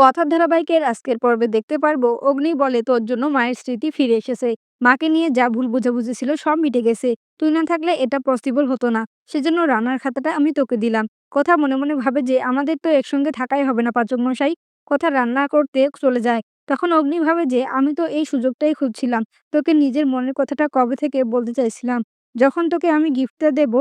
কথার ধারাবাহিকের আজকের পর্বে দেখতে পারব। অগ্নি বলে, তোর জন্য মায়ের স্মৃতি ফিরে এসেছে। মাকে নিয়ে যা ভুল বোঝাবুঝি ছিল সব মিটে গেছে। তুই না থাকলে এটা পসিবল হতো না। সেজন্য রান্নার খাতাটা আমি তোকে দিলাম। কথা মনে মনে ভাবে যে, আমাদের তো একসঙ্গে থাকাই হবে না পাচক মশাই কথা রান্না করতে চলে যায়। তখন অগ্নি ভাবে যে, আমি তো এই সুযোগটাই খুঁজছিলাম। তোকে নিজের মনের কথাটা কবে থেকে বলতে চাইছিলাম? যখন তোকে আমি গিফটটা দেব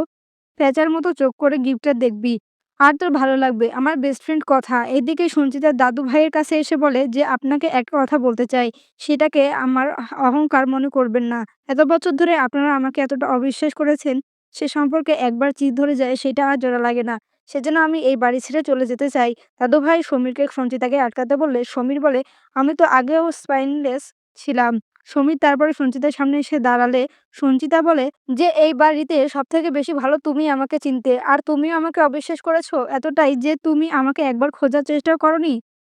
প্যাঁচার মতো চোখ করে গিফটটা দেখবি। আর তোর ভালো লাগবে। আমার বেস্ট ফ্রেন্ড কথা। এদিকে সঞ্চিতার দাদু ভাইয়ের কাছে এসে বলে যে, আপনাকে একটা কথা বলতে চাই। সেটাকে আমার অহংকার মনে করবেন না। এত বছর ধরে আপনারা আমাকে এতটা অবিশ্বাস করেছেন। সে সম্পর্কে একবার চিত ধরে যায়, সেটা আর জোড়া লাগে না। সেজন্য আমি এই বাড়ি ছেড়ে চলে যেতে চাই। দাদু ভাই সমীরকে সঞ্চিতাকে আটকাতে বললে, সমীর বলে, আমি তো আগেও স্পাইনলেস ছিলাম। সমীর তারপরে সঞ্চিতার সামনে এসে দাঁড়ালে সঞ্চিতা বলে, যে এই বাড়িতে সব থেকে বেশি ভালো তুমি আমাকে চিনতে, আর তুমিও আমাকে অবিশ্বাস করেছ এতটাই যে তুমি আমাকে একবার খোঁজার চেষ্টাও করনি।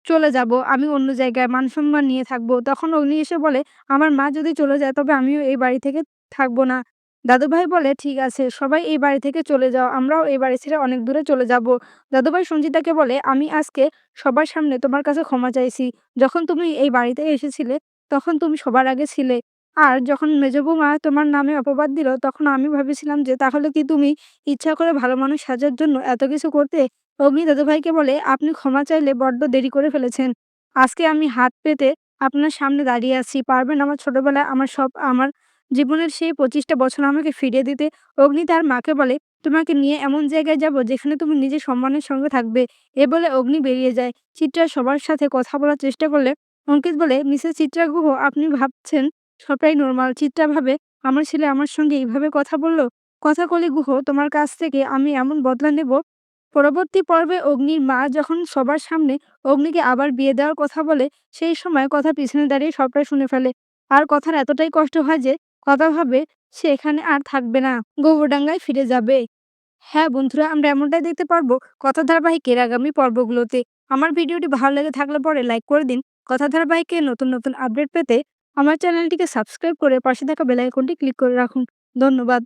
চলে যাব, আমি অন্য জায়গায় মান সম্মান নিয়ে থাকব। তখন অগ্নি এসে বলে, আমার মা যদি চলে যায়, তবে আমিও এই বাড়ি থেকে থাকব না। দাদুভাই বলে, ঠিক আছে, সবাই এই বাড়ি থেকে চলে যাও, আমরাও এই বাড়ি ছেড়ে অনেক দূরে চলে যাব। দাদুভাই সঞ্চিতাকে বলে, আমি আজকে সবার সামনে তোমার কাছে ক্ষমা চাইছি। যখন তুমি এই বাড়িতে এসেছিলে তখন তুমি সবার আগে ছিলে। আর যখন মেজ বৌমা তোমার নামে অপবাদ দিল, তখন আমি ভেবেছিলাম যে, তাহলে কি তুমি ইচ্ছা করে ভালো মানুষ সাজার জন্য এত কিছু করতে অগ্নি দাদুভাইকে বলে, আপনি ক্ষমা চাইলে বড্ড দেরি করে ফেলেছেন। আজকে আমি হাত পেতে আপনার সামনে দাঁড়িয়ে আছি। পারবেন আমার ছোটবেলায় আমার সব, আমার জীবনের সেই পঁচিশটা বছর আমাকে ফিরিয়ে দিতে। অগ্নি তার মাকে বলে, তোমাকে নিয়ে এমন জায়গায় যাব যেখানে তুমি নিজের সম্মানের সঙ্গে থাকবে। এ বলে অগ্নি বেরিয়ে যায়। চিত্রা সবার সাথে কথা বলার চেষ্টা করলে অঙ্কিত বলে, মিসেস চিত্রা গুহ আপনি ভাবছেন সবটাই নর্মাল চিত্রা ভাবে, আমার ছেলে আমার সঙ্গে এইভাবে কথা বলল? কথা কলি গুহ, তোমার কাছ থেকে আমি এমন বদলা নেব? পরবর্তী পর্বে অগ্নির মা যখন সবার সামনে অগ্নিকে আবার বিয়ে দেওয়ার কথা বলে, সেই সময় কথা পিছনে দাঁড়িয়ে সবটাই শুনে ফেলে। আর কথার এতটাই কষ্ট হয় যে, কথা ভাবে সে এখানে আর থাকবে না, গোবরডাঙ্গায় ফিরে যাবে। হ্যাঁ বন্ধুরা, আমরা এমনটাই দেখতে পারব কথা ধারাবাহিকের আগামী পর্বগুলোতে। আমার ভিডিওটি ভালো লেগে থাকলে পরে লাইক করে দিন। কথা ধারাবাহিকে নতুন নতুন আপডেট পেতে আমার চ্যানেলটিকে সাবস্ক্রাইব করে পাশে থাকা বেলাইকনটি ক্লিক করে রাখুন। ধন্যবাদ।